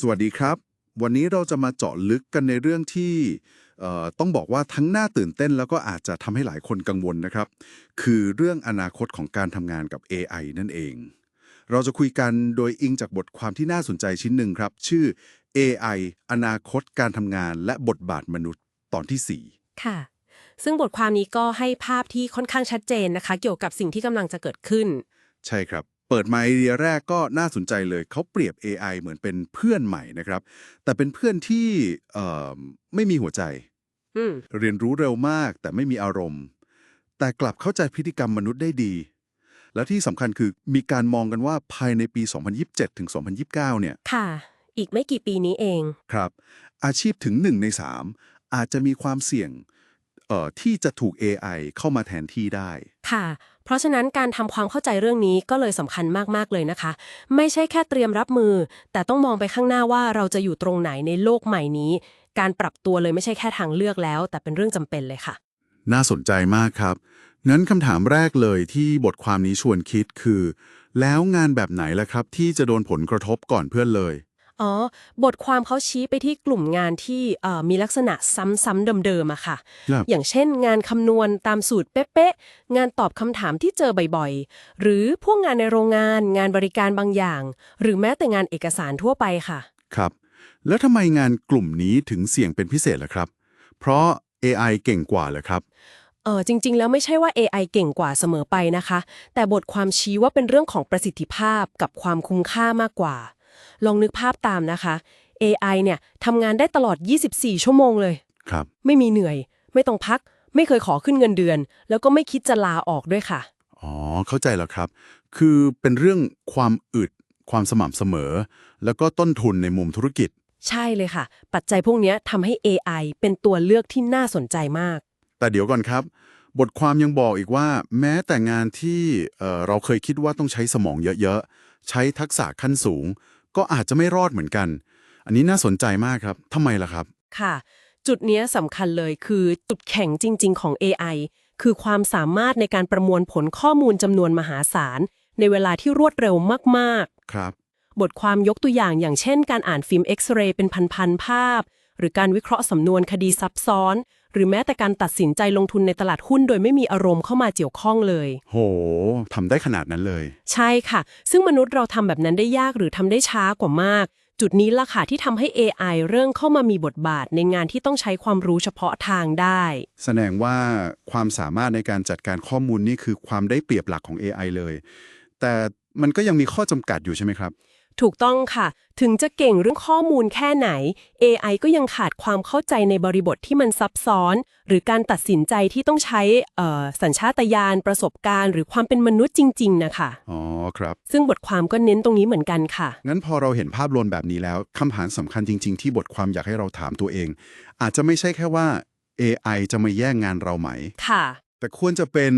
สวัสดีครับ วันนี้เราจะมาเจาะลึกกันในเรื่องที่เอ่อต้องบอกว่าทั้งน่าตื่นเต้นแล้วก็อาจจะทำให้หลายคนกังวลนะครับ คือเรื่องอนาคตของการทำงานกับ AI นั่นเอง เราจะคุยกันโดยอิงจากบทความที่น่าสนใจชิ้นหนึ่งครับ ชื่อ AI อนาคตการทำงานและบทบาทมนุษย์ตอนที่ค่ะ ซึ่งบทความนี้ก็ให้ภาพที่ค่อนข้างชัดเจนนะคะ เกี่ยวกับสิ่งที่กำลังจะเกิดขึ้น4ใช่ครับ เปิดมาไอเดียแรกก็น่าสนใจเลย เขาเปรียบ AI เหมือนเป็นเพื่อนใหม่นะครับ แต่เป็นเพื่อนที่เอ่อไม่มีหัวใจ อืมเรียนรู้เร็วมากแต่ไม่มีอารมณ์ แต่กลับเข้าใจพฤติกรรมมนุษย์ได้ดี และที่สำคัญคือมีการมองกันว่าภายในปี 2027 ถึง 2029 เนี่ยค่ะ อีกไม่กี่ปีนี้เอง ครับ อาชีพถึง 1 ใน 3 อาจจะมีความเสี่ยงเอ่อ ที่จะถูก AI เข้ามาแทนที่ได้ ค่ะ เพราะฉะนั้นการทำความเข้าใจเรื่องนี้ก็เลยสำคัญมาก ๆ เลยนะคะ ไม่ใช่แค่เตรียมรับมือ แต่ต้องมองไปข้างหน้าว่าเราจะอยู่ตรงไหนในโลกใหม่นี้ การปรับตัวเลยไม่ใช่แค่ทางเลือกแล้ว แต่เป็นเรื่องจำเป็นเลยค่ะ น่าสนใจมากครับ งั้นคำถามแรกเลยที่บทความนี้ชวนคิดคือ แล้วงานแบบไหนล่ะครับ ที่จะโดนผลกระทบก่อนเพื่อนเลย อ๋อ บทความเขาชี้ไปที่กลุ่มงานที่เอ่อมีลักษณะซ้ำๆเดิมๆอะค่ะครับอย่างเช่น งานคำนวณตามสูตรเป๊ะๆ งานตอบคำถามที่เจอบ่อยๆ หรือพวกงานในโรงงาน งานบริการบางอย่าง หรือแม้แต่งานเอกสารทั่วไปค่ะ ครับ แล้วทำไมงานกลุ่มนี้ถึงเสี่ยงเป็นพิเศษล่ะครับ เพราะ AI เก่งกว่าเหรอครับเออจริง ๆ แล้วไม่ใช่ว่า AI เก่งกว่าเสมอไปนะคะ แต่บทความชี้ว่าเป็นเรื่องของประสิทธิภาพกับความคุ้มค่ามากกว่า ลองนึกภาพตามนะคะ AI เนี่ยทำงานได้ตลอด 24 ชั่วโมงเลยครับ ไม่มีเหนื่อย ไม่ต้องพัก ไม่เคยขอขึ้นเงินเดือน แล้วก็ไม่คิดจะลาออกด้วยค่ะ อ๋อ เข้าใจแล้วครับ คือเป็นเรื่องความอึด ความสม่ำเสมอ แล้วก็ต้นทุนในมุมธุรกิจ ใช่เลยค่ะ ปัจจัยพวกเนี้ยทำให้ AI เป็นตัวเลือกที่น่าสนใจมาก แต่เดี๋ยวก่อนครับ บทความยังบอกอีกว่า แม้แต่งานที่เอ่อเราเคยคิดว่าต้องใช้สมองเยอะๆ ใช้ทักษะขั้นสูง ก็อาจจะไม่รอดเหมือนกัน อันนี้น่าสนใจมากครับทำไมล่ะครับ ค่ะ จุดเนี้ยสำคัญเลยคือจุดแข็งจริง ๆ ของ AI คือความสามารถในการประมวลผลข้อมูลจำนวนมหาศาล ในเวลาที่รวดเร็วมากครับๆบทความยกตัวอย่างอย่างเช่น การอ่านฟิล์มเอ็กซเรย์เป็นพัน ๆ ภาพ หรือการวิเคราะห์สำนวนคดีซับซ้อน หรือแม้แต่การตัดสินใจลงทุนในตลาดหุ้นโดยไม่มีอารมณ์เข้ามาเกี่ยวข้องเลย โหทำได้ขนาดนั้นเลย ใช่ค่ะ ซึ่งมนุษย์เราทำแบบนั้นได้ยากหรือทำได้ช้ากว่ามาก จุดนี้ล่ะค่ะที่ทำให้ AI เริ่มเข้ามามีบทบาทในงานที่ต้องใช้ความรู้เฉพาะทางได้ แสดงว่าความสามารถในการจัดการข้อมูลนี่คือความได้เปรียบหลักของ AI เลย แต่มันก็ยังมีข้อจำกัดอยู่ใช่ไหมครับ ถูกต้องค่ะ ถึงจะเก่งเรื่องข้อมูลแค่ไหน AI ก็ยังขาดความเข้าใจในบริบทที่มันซับซ้อน หรือการตัดสินใจที่ต้องใช้เอ่อสัญชาตญาณประสบการณ์ หรือความเป็นมนุษย์จริง ๆ นะคะ อ๋อ ครับ ซึ่งบทความก็เน้นตรงนี้เหมือนกันค่ะ งั้นพอเราเห็นภาพรวมแบบนี้แล้วคำถามสำคัญจริง ๆ ที่บทความอยากให้เราถามตัวเอง อาจจะไม่ใช่แค่ว่า AI จะมาแย่งงานเราไหม ค่ะ แต่ควรจะเป็น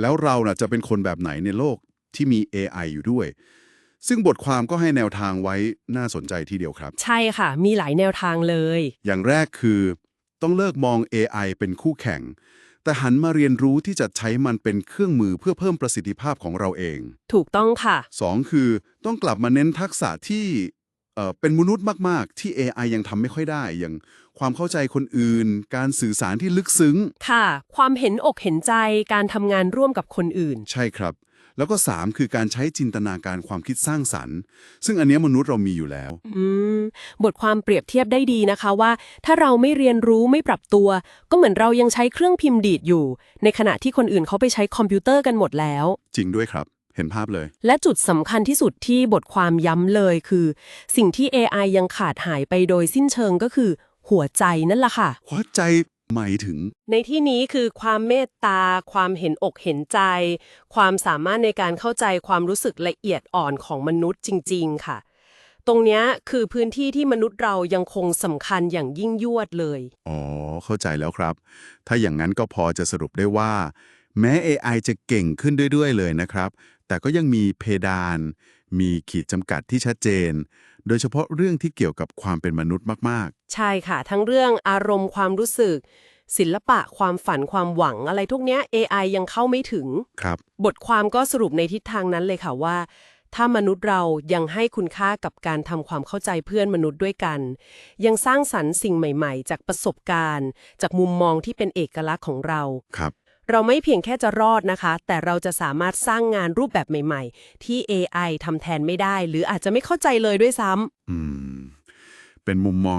แล้วเราน่ะจะเป็นคนแบบไหนในโลกที่มี AI อยู่ด้วย ซึ่งบทความก็ให้แนวทางไว้น่าสนใจทีเดียวครับ ใช่ค่ะ มีหลายแนวทางเลย อย่างแรกคือ ต้องเลิกมอง AI เป็นคู่แข่ง แต่หันมาเรียนรู้ที่จะใช้มันเป็นเครื่องมือเพื่อเพิ่มประสิทธิภาพของเราเอง ถูกต้องค่ะ 2 คือต้องกลับมาเน้นทักษะที่เอ่อเป็นมนุษย์มากๆ ที่ AI ยังทำไม่ค่อยได้ อย่างความเข้าใจคนอื่น การสื่อสารที่ลึกซึ้ง ค่ะ ความเห็นอกเห็นใจการทำงานร่วมกับคนอื่น ใช่ครับ แล้วก็ 3 คือการใช้จินตนาการความคิดสร้างสรรค์ ซึ่งอันเนี้ยมนุษย์เรามีอยู่แล้ว อืม บทความเปรียบเทียบได้ดีนะคะว่า ถ้าเราไม่เรียนรู้ไม่ปรับตัว ก็เหมือนเรายังใช้เครื่องพิมพ์ดีดอยู่ ในขณะที่คนอื่นเขาไปใช้คอมพิวเตอร์กันหมดแล้ว จริงด้วยครับ เห็นภาพเลย และจุดสำคัญที่สุดที่บทความย้ำเลยคือ สิ่งที่ AI ยังขาดหายไปโดยสิ้นเชิงก็คือ หัวใจนั่นแหละค่ะ หัวใจ หมายถึง ในที่นี้คือความเมตตา ความเห็นอกเห็นใจ ความสามารถในการเข้าใจความรู้สึกละเอียดอ่อนของมนุษย์จริง ๆ ค่ะ ตรงเนี้ยคือพื้นที่ที่มนุษย์เรายังคงสำคัญอย่างยิ่งยวดเลย อ๋อ เข้าใจแล้วครับ ถ้าอย่างนั้นก็พอจะสรุปได้ว่า แม้ AI จะเก่งขึ้นเรื่อยๆเลยนะครับ แต่ก็ยังมีเพดาน มีขีดจำกัดที่ชัดเจน โดยเฉพาะเรื่องที่เกี่ยวกับความเป็นมนุษย์มากใช่ค่ะ ทั้งเรื่องอารมณ์ความรู้สึก ศิลปะความฝันความหวังอะไรทุกเนี้ย AI ยังเข้าไม่ถึงๆครับ บทความก็สรุปในทิศทางนั้นเลยค่ะว่า ถ้ามนุษย์เรายังให้คุณค่ากับการทำความเข้าใจเพื่อนมนุษย์ด้วยกัน ยังสร้างสรรค์สิ่งใหม่ ๆ จากประสบการณ์ จากมุมมองที่เป็นเอกลักษณ์ของเรา ครับ เราไม่เพียงแค่จะรอดนะคะ แต่เราจะสามารถสร้างงานรูปแบบใหม่ ๆ ที่ AI ทำแทนไม่ได้ หรืออาจจะไม่เข้าใจเลยด้วยซ้ำ อืม เป็นมุมมอง